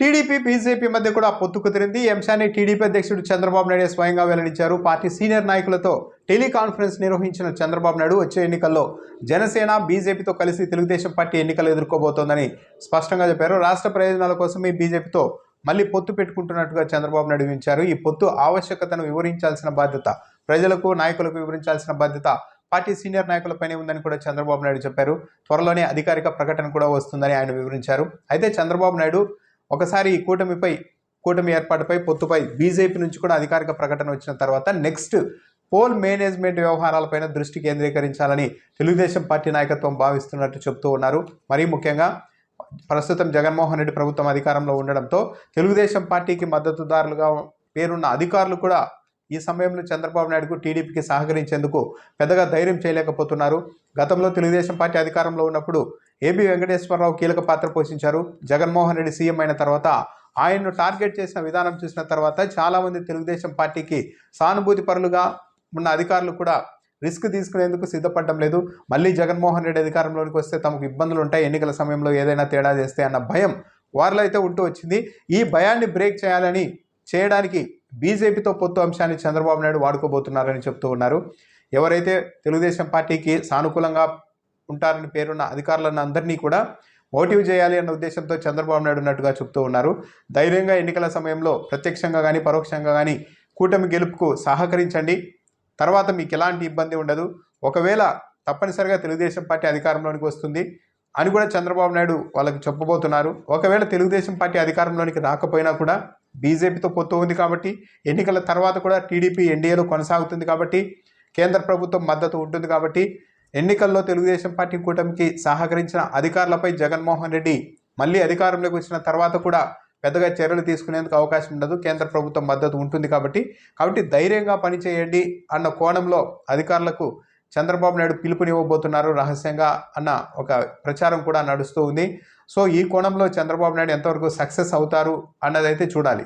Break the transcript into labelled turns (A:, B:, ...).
A: TDP BJP మధ్య కూడా పొత్తు కుదిరింది. ఈ అంశాన్ని టీడీపీ అధ్యక్షుడు చంద్రబాబు నాయుడు స్వయంగా వెల్లడించారు. పార్టీ సీనియర్ నాయకులతో టెలికాన్ఫరెన్స్ నిర్వహించిన చంద్రబాబు నాయుడు వచ్చే ఎన్నికల్లో జనసేన బీజేపీతో కలిసి తెలుగుదేశం పార్టీ ఎన్నికలు ఎదుర్కోబోతోందని స్పష్టంగా చెప్పారు. రాష్ట్ర ప్రయోజనాల కోసం ఈ బీజేపీతో మళ్ళీ పొత్తు పెట్టుకుంటున్నట్టుగా చంద్రబాబు నాయుడు వివరించారు. ఈ పొత్తు ఆవశ్యకతను వివరించాల్సిన బాధ్యత ప్రజలకు నాయకులకు వివరించాల్సిన బాధ్యత పార్టీ సీనియర్ నాయకులపైనే ఉందని కూడా చంద్రబాబు నాయుడు చెప్పారు. త్వరలోనే అధికారిక ప్రకటన కూడా వస్తుందని ఆయన వివరించారు. అయితే చంద్రబాబు నాయుడు ఒకసారి ఈ కూటమిపై కూటమి ఏర్పాటుపై పొత్తుపై బీజేపీ నుంచి కూడా అధికారిక ప్రకటన వచ్చిన తర్వాత నెక్స్ట్ పోల్ మేనేజ్మెంట్ వ్యవహారాలపైన దృష్టి కేంద్రీకరించాలని తెలుగుదేశం పార్టీ నాయకత్వం భావిస్తున్నట్టు చెబుతూ ఉన్నారు. మరీ ముఖ్యంగా ప్రస్తుతం జగన్మోహన్ రెడ్డి ప్రభుత్వం అధికారంలో ఉండడంతో తెలుగుదేశం పార్టీకి మద్దతుదారులుగా పేరున్న అధికారులు కూడా ఈ సమయంలో చంద్రబాబు నాయుడుకు టీడీపీకి సహకరించేందుకు పెద్దగా ధైర్యం చేయలేకపోతున్నారు. గతంలో తెలుగుదేశం పార్టీ అధికారంలో ఉన్నప్పుడు ఏబి వెంకటేశ్వరరావు కీలక పాత్ర పోషించారు. జగన్మోహన్ రెడ్డి సీఎం అయిన తర్వాత ఆయన్ను టార్గెట్ చేసిన విధానం చూసిన తర్వాత చాలామంది తెలుగుదేశం పార్టీకి సానుభూతి పరులుగా ఉన్న అధికారులు కూడా రిస్క్ తీసుకునేందుకు సిద్ధపడడం లేదు. మళ్ళీ జగన్మోహన్ రెడ్డి అధికారంలోకి వస్తే తమకు ఇబ్బందులు ఉంటాయి. ఎన్నికల సమయంలో ఏదైనా తేడా చేస్తే అన్న భయం వారిలో అయితే ఉంటూ వచ్చింది. ఈ భయాన్ని బ్రేక్ చేయాలని చేయడానికి బీజేపీతో పొత్తు అంశాన్ని చంద్రబాబు నాయుడు వాడుకోబోతున్నారని చెప్తూ ఉన్నారు. ఎవరైతే తెలుగుదేశం పార్టీకి సానుకూలంగా ఉంటారని పేరున్న అధికారులను అందరినీ కూడా మోటివ్ చేయాలి అన్న ఉద్దేశంతో చంద్రబాబు నాయుడు ఉన్నట్టుగా చెప్తూ ఉన్నారు. ధైర్యంగా ఎన్నికల సమయంలో ప్రత్యక్షంగా కానీ పరోక్షంగా కానీ కూటమి గెలుపుకు సహకరించండి. తర్వాత మీకు ఎలాంటి ఇబ్బంది ఉండదు. ఒకవేళ తప్పనిసరిగా తెలుగుదేశం పార్టీ అధికారంలోనికి వస్తుంది అని కూడా చంద్రబాబు నాయుడు వాళ్ళకి చెప్పబోతున్నారు. ఒకవేళ తెలుగుదేశం పార్టీ అధికారంలోనికి రాకపోయినా కూడా బీజేపీతో పొత్తు ఉంది కాబట్టి ఎన్నికల తర్వాత కూడా టీడీపీ ఎన్డీఏలో కొనసాగుతుంది కాబట్టి కేంద్ర ప్రభుత్వం మద్దతు ఉంటుంది కాబట్టి ఎన్నికల్లో తెలుగుదేశం పార్టీ కూటమికి సహకరించిన అధికారులపై జగన్మోహన్ రెడ్డి మళ్ళీ అధికారంలోకి వచ్చిన తర్వాత కూడా పెద్దగా చర్యలు తీసుకునేందుకు అవకాశం ఉండదు. కేంద్ర ప్రభుత్వం మద్దతు ఉంటుంది కాబట్టి కాబట్టి ధైర్యంగా పనిచేయండి అన్న కోణంలో అధికారులకు చంద్రబాబు నాయుడు పిలుపునివ్వబోతున్నారు రహస్యంగా అన్న ఒక ప్రచారం కూడా నడుస్తూ ఉంది. సో ఈ కోణంలో చంద్రబాబు నాయుడు ఎంతవరకు సక్సెస్ అవుతారు అన్నదైతే చూడాలి.